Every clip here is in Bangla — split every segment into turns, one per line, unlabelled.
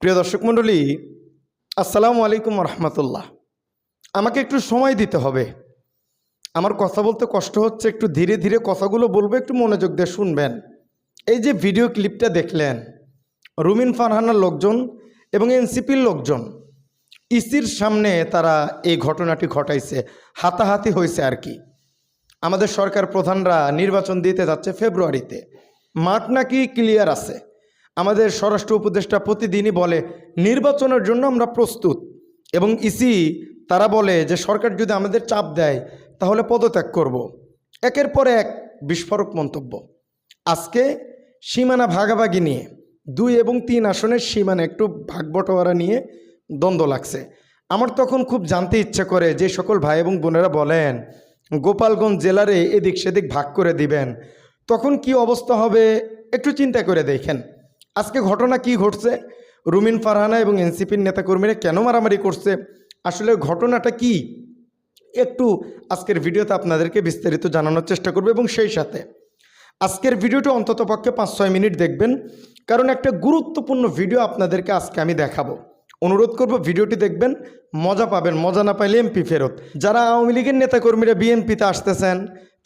প্রিয় দর্শক মণ্ডলী, আসসালামু আলাইকুম রহমতুল্লাহ। আমাকে একটু সময় দিতে হবে। আমার কথা বলতে কষ্ট হচ্ছে, একটু ধীরে ধীরে কথাগুলো বলব, একটু মনোযোগ দিয়ে শুনবেন। এই যে ভিডিও ক্লিপটা দেখলেন, রুমিন ফারহানার লোকজন এবং এনসিপির লোকজন ইসির সামনে তারা এই ঘটনাটি ঘটাইছে, হাতাহাতি হয়েছে আর কি। আমাদের সরকার প্রধানরা নির্বাচন দিতে যাচ্ছে ফেব্রুয়ারিতে। মাঠ নাকি ক্লিয়ার আছে। আমাদের স্বরাষ্ট্র উপদেষ্টা প্রতিদিনই বলে, নির্বাচনের জন্য আমরা প্রস্তুত। এবং ইসি তারা বলে যে, সরকার যদি আমাদের চাপ দেয়, তাহলে পদত্যাগ করব। একের পর এক বিস্ফোরক মন্তব্য। আজকে সীমানা ভাগাভাগি নিয়ে, দুই এবং তিন আসনের সীমানা একটু ভাগবটোয়ারা নিয়ে দ্বন্দ্ব লাগছে। আমার তখন খুব জানতে ইচ্ছে করে যে সকল ভাই এবং বোনেরা বলেন, গোপালগঞ্জ জেলারে এদিক সেদিক ভাগ করে দিবেন। তখন কি অবস্থা হবে একটু চিন্তা করে দেখেন। আজকে ঘটনা কি ঘটছে? রুমিন ফারহানা এবং এনসিপির নেতাকর্মীরা কেন মারামারি করছে? আসলে ঘটনাটা কি? একটু আজকের ভিডিওতে আপনাদেরকে বিস্তারিত জানানোর চেষ্টা করবে এবং সেই সাথে। আজকের ভিডিওটি অন্তত পক্ষে পাঁচ ছয় মিনিট দেখবেন, কারণ একটা গুরুত্বপূর্ণ ভিডিও আপনাদেরকে আজকে আমি দেখাবো। অনুরোধ করব ভিডিওটি দেখবেন, মজা পাবেন, মজা না পাইলে এমপি ফেরত। যারা আওয়ামী লীগের নেতাকর্মীরা বিএনপিতে আসতেছেন,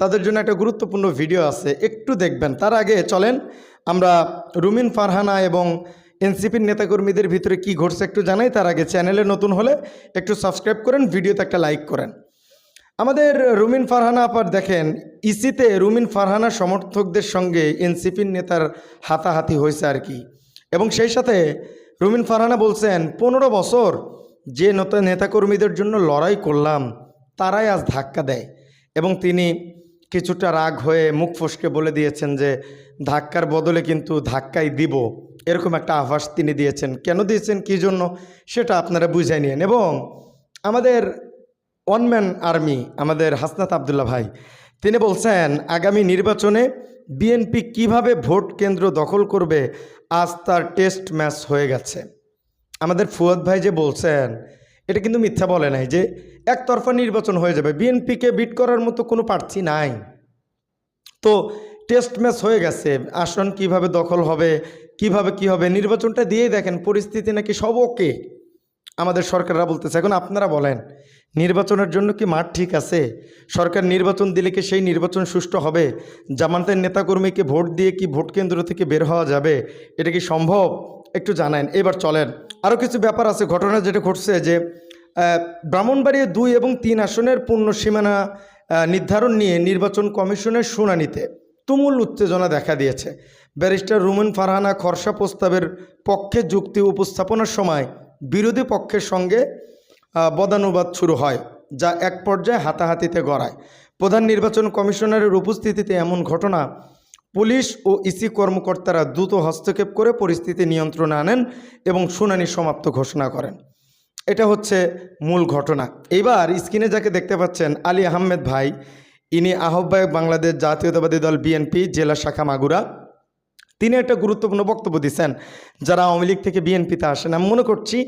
তাদের জন্য একটা গুরুত্বপূর্ণ ভিডিও আছে, একটু দেখবেন। তার আগে চলেন, আমরা রুমিন ফারহানা এবং এনসিপির নেতাকর্মীদের ভিতরে কি ঘটছে একটু জানাই। তার আগে চ্যানেলে নতুন হলে একটু সাবস্ক্রাইব করেন, ভিডিওতে একটা লাইক করেন। আমাদের রুমিন ফারহানা আপার দেখেন, ইসিতে রুমিন ফারহানা সমর্থকদের সঙ্গে এনসিপির নেতার হাতাহাতি হয়েছে আর কি। এবং সেই সাথে রুমিন ফারহানা বলছেন, পনেরো বছর যে নেতাকর্মীদের জন্য লড়াই করলাম, তারাই আজ ধাক্কা দেয়। এবং তিনি কিছুটা রাগ হয়ে মুখ ফসকে বলে দিয়েছেন যে, ধাক্কার বদলে কিন্তু ধাক্কাই দিব। এরকম একটা আভাস তিনি দিয়েছেন। কেন দিয়েছেন, কী জন্য, সেটা আপনারা বুঝে নিন এবং আমাদের ওয়ান ম্যান আর্মি, আমাদের হাসনাত আবদুল্লাহ ভাই, তিনি বলছেন, আগামী নির্বাচনে বিএনপি কীভাবে ভোট কেন্দ্র দখল করবে, আজ তার টেস্ট ম্যাচ হয়ে গেছে। আমাদের ফুয়াদ ভাই যে বলছেন, এটা কিন্তু মিথ্যা বলে নাই যে একতরফা নির্বাচন হয়ে যাবে। বিএনপিকে বিট করার মতো কোনো প্রার্থী নাই। তো টেস্ট ম্যাচ হয়ে গেছে, আসন কীভাবে দখল হবে, কীভাবে কি হবে, নির্বাচনটা দিয়েই দেখেন, পরিস্থিতি নাকি সব ওকে আমাদের সরকাররা বলতেছে, এখন আপনারা বলেন, নির্বাচনের জন্য কি মাঠ ঠিক আছে? সরকার নির্বাচন দিলে কি সেই নির্বাচন সুষ্ঠু হবে? জামানতের নেতাকর্মীকে ভোট দিয়ে কি ভোট কেন্দ্র থেকে বের হওয়া যাবে? এটা কি সম্ভব? একটু জানান এবার চলেন। আরও কিছু ব্যাপার আছে, ঘটনা যেটা ঘটছে যে ব্রাহ্মণবাড়িয়া দুই এবং তিন আসনের পূর্ণ সীমানা নির্ধারণ নিয়ে নির্বাচন কমিশনের শুনানিতে তুমুল উত্তেজনা দেখা দিয়েছে। ব্যারিস্টার রুমেন ফারহানা খরসা প্রস্তাবের পক্ষে যুক্তি উপস্থাপনের সময় বিরোধী পক্ষের সঙ্গে বদানুবাদ শুরু হয়, যা এক পর্যায়ে হাতাহাতিতে গড়ায়। প্রধান নির্বাচন কমিশনারের উপস্থিতিতে এমন ঘটনা, পুলিশ ও ইসি কর্মকর্তারা দ্রুত হস্তক্ষেপ করে পরিস্থিতি নিয়ন্ত্রণে আনেন এবং শুনানি সমাপ্ত ঘোষণা করেন। এটা হচ্ছে মূল ঘটনা। এইবার স্ক্রিনে যাকে দেখতে পাচ্ছেন আলী আহমেদ ভাই, ইনি আহ্বায়ক বাংলাদেশ জাতীয়তাবাদী দল বিএনপি, জেলা শাখা মাগুরা। তিনি একটা গুরুত্বপূর্ণ বক্তব্য দিচ্ছেন। যারা আওয়ামী লীগ থেকে বিএনপিতে আসেন আমি মনে করছি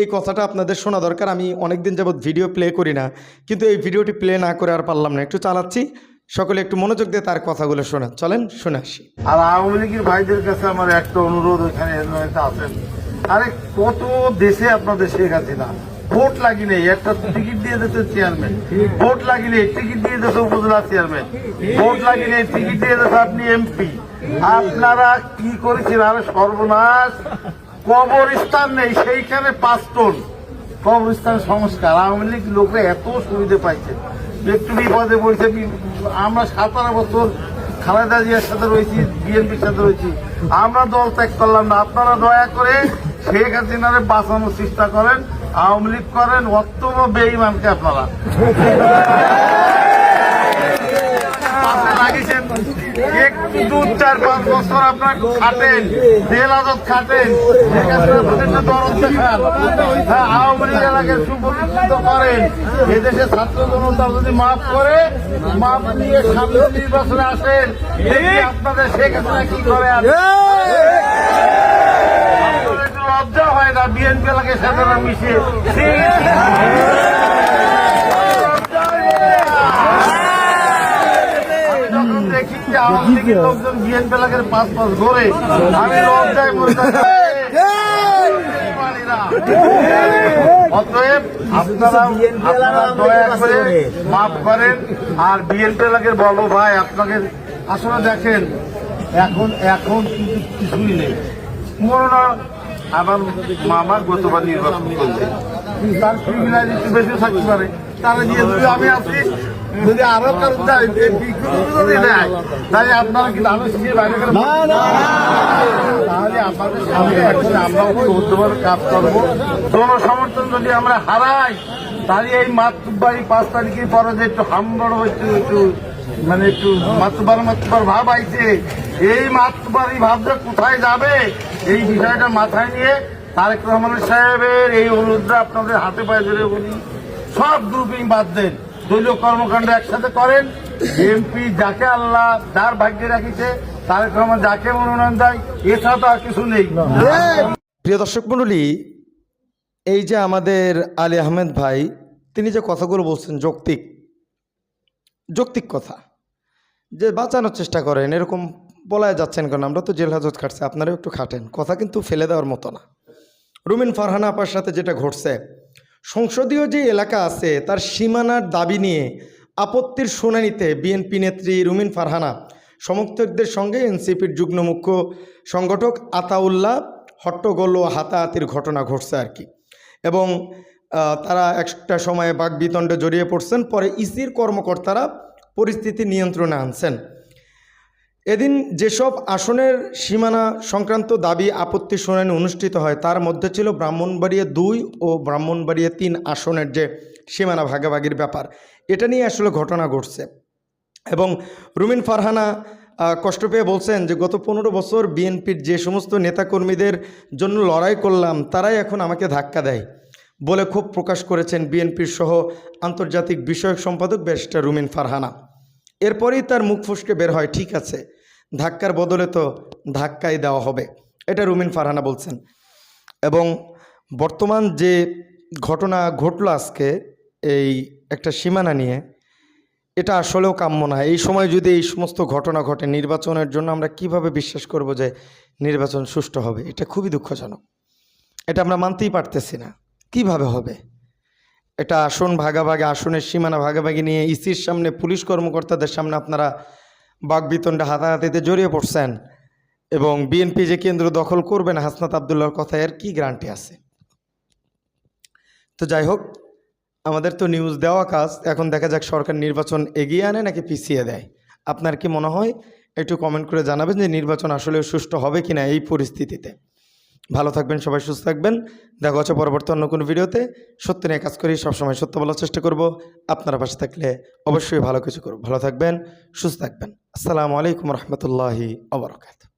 এই কথাটা আপনাদের শোনা দরকার, আমি অনেকদিন যাবৎ ভিডিও প্লে করি না। কিন্তু এই ভিডিওটি প্লে না করে আর পারলাম না, একটু চালাচ্ছি। সকলে একটু মনোযোগ দিয়ে তার কথাগুলো শোনেন। চলেন, শুনে আসি।
আর আওয়ামী লীগের ভাইদের কাছে আমার একটা অনুরোধ, ওইখানে আছেন। আরে, কত দেশে আপনাদের শেখ হাসিনা ভোট লাগিলে, একটা টিকিট দিয়ে দিতে চেয়ারম্যান। ভোট লাগিলে, টিকিট দিয়ে দিতে উপজেলা চেয়ারম্যান। ভোট লাগিলে, টিকিট দিয়ে দিতে আপনি এমপি আপনারা কি করেছেন? আরে সর্বনাশ। কবরস্থান নেই, সেইখানে পাঁচ টন কবরস্থান সংস্কার। আওয়ামী লীগ লোকরা এত সুবিধে পাইছে। একটু বিপদে পড়ছে। আমরা সতেরো বছর খালেদা জিয়ার সাথে রয়েছি, বিএনপির সাথে রয়েছি। আমরা দল ত্যাগ করলাম না। আপনারা দয়া করে শেখ হাসিনারে বাঁচানোর চেষ্টা করেন, আওয়ামী লীগ করেন, অত্যন্ত বেইমানকে আপনারা। লাগিয়েছেন। দু চার পাঁচ বছর আপনার খাটেন দেড় আদত খাটেন। হ্যাঁ আওয়ামী লীগ এলাকায় সুপ্রতিষ্ঠিত করেন। এদেশে ছাত্র জনতা যদি মাফ করে মাফ নিয়ে সামনে নির্বাচনে আসেন আপনাদের শেখ হাসিনা কি করে আপনাদের লজ্জা হয় না বিএনপি এলাকায় সাধারণ মিশে লজ্জা হয় আওয়ামী লীগের লোকজন বিএনপি এলাকার পাঁচ পাঁচ ঘরে। আমি লজ্জায় মরে অতএব আপনারা আপনারা দয়া করে মাফ করেন। আর বিএনপি এলাকার বড় ভাই আপনাকে আসলে দেখেন এখন এখন কিন্তু কিছুই নেই। পুরোনো আমার মামা গতবার নির্বাচন করলে তার ক্রিমিনাল একটু বেশি থাকতে পারে। তারা যেহেতু আমি আছি যদি আরও কারও যায় যে বিক্রি যদি নেয় তাহলে আপনারা কি বাইরে তাহলে আপনাদের সামনে এখন চৌদ্দবার কাজ করব। জনসমর্থন যদি আমরা হারাই তাহলে এই মাতৃবাড়ি পাঁচ তারিখের পরে যে একটু হামবড় হচ্ছে একটু মানে একটু মাতবার মাতবার ভাব আইছে এই মাতবারি ভাবটা কোথায় যাবে? এই বিষয়টা মাথায় নিয়ে তারেক রহমান সাহেবের এই অনুরোধটা আপনাদের হাতে পায়ে ধরে বলি। সব গ্রুপিং বাদ দেন। দলীয় কর্মকাণ্ড একসাথে করেন। এমপি যাকে আল্লাহ যার ভাগ্যে রাখিছে, তারেক রহমান যাকে মনোনয়ন দেয়, এছাড়া তো আর কিছু নেই।
প্রিয় দর্শক মণ্ডলী, এই যে আমাদের আলী আহমেদ ভাই, তিনি যে কথাগুলো বলছেন, যৌক্তিক যৌক্তিক কথা, যে বাঁচানোর চেষ্টা করেন, এরকম বলা যাচ্ছেন কেন? আমরা তো জেল হাজত খাটছি, আপনারাও একটু খাটেন। কথা কিন্তু ফেলে দেওয়ার মতো না। রুমিন ফারহানা আপার সাথে যেটা ঘটছে সংসদীয় যে এলাকা আছে, তার সীমানার দাবি নিয়ে আপত্তির শুনানিতে বিএনপি নেত্রী রুমিন ফারহানা, সমর্থকদের সঙ্গে এনসিপির যুগ্ম মুখ্য সংগঠক আতাউল্লাহ হট্টগোল ও হাতাহাতির ঘটনা ঘটছে আর কি। এবং তারা একটা সময়ে বাগবিতণ্ডে জড়িয়ে পড়ছেন, পরে ইসির কর্মকর্তারা পরিস্থিতি নিয়ন্ত্রণে আনছেন। এদিন যেসব আসনের সীমানা সংক্রান্ত দাবি আপত্তি শুনানি অনুষ্ঠিত হয়, তার মধ্যে ছিল ব্রাহ্মণবাড়িয়া দুই ও ব্রাহ্মণবাড়িয়া তিন আসনের যে সীমানা ভাগাভাগির ব্যাপার, এটা নিয়ে আসলে ঘটনা ঘটছে। এবং রুমিন ফারহানা কষ্ট পেয়ে বলছেন যে, গত পনেরো বছর বিএনপির যে সমস্ত নেতাকর্মীদের জন্য লড়াই করলাম, তারাই এখন আমাকে ধাক্কা দেয়। বলে ক্ষোভ প্রকাশ করেছেন বিএনপির সহ আন্তর্জাতিক বিষয়ক সম্পাদক ব্যারিস্টার রুমিন ফারহানা। এরপরেই তার মুখ ফসকে বের হয়, ঠিক আছে, ধাক্কার বদলে তো ধাক্কাই দেওয়া হবে। এটা রুমিন ফারহানা বলছেন। এবং বর্তমান যে ঘটনা ঘটলো আজকে, এই একটা সীমানা নিয়ে, এটা আসলেও কাম্য না। এই সময় যদি এই সমস্ত ঘটনা ঘটে, নির্বাচনের জন্য আমরা কীভাবে বিশ্বাস করব যে নির্বাচন সুষ্ঠু হবে? এটা খুবই দুঃখজনক। এটা আমরা মানতেই পারতেছি না। কীভাবে হবে? এটা আসন ভাগাভাগি, আসনের সীমানা ভাগাভাগি নিয়ে ইসির সামনে পুলিশ কর্মকর্তাদের সামনে আপনারা বাগবিতণ্ডা হাতাহাতিতে জড়িয়ে পড়ছেন এবং বিএনপি যে কেন্দ্র দখল করবেন হাসনাত আবদুল্লাহর কথা, এর কি গ্যারান্টি আছে? তো যাই হোক, আমাদের তো নিউজ দেওয়া কাজ, এখন দেখা যাক সরকার নির্বাচন এগিয়ে আনে নাকি পিছিয়ে দেয়। আপনার কি মনে হয়? একটু কমেন্ট করে জানাবেন যে নির্বাচন আসলে সুষ্ঠু হবে কিনা এই পরিস্থিতিতে। ভালো থাকবেন, সবাই সুস্থ থাকবেন। দেখা হচ্ছে পরবর্তী অন্য কোনো ভিডিওতে। সত্য নিয়ে কাজ করি, সবসময় সত্য বলার চেষ্টা করব। আপনারা পাশে থাকলে অবশ্যই ভালো কিছু করব। ভালো থাকবেন, সুস্থ থাকবেন। আসসালামু আলাইকুম রহমতুল্লাহি আবরকাত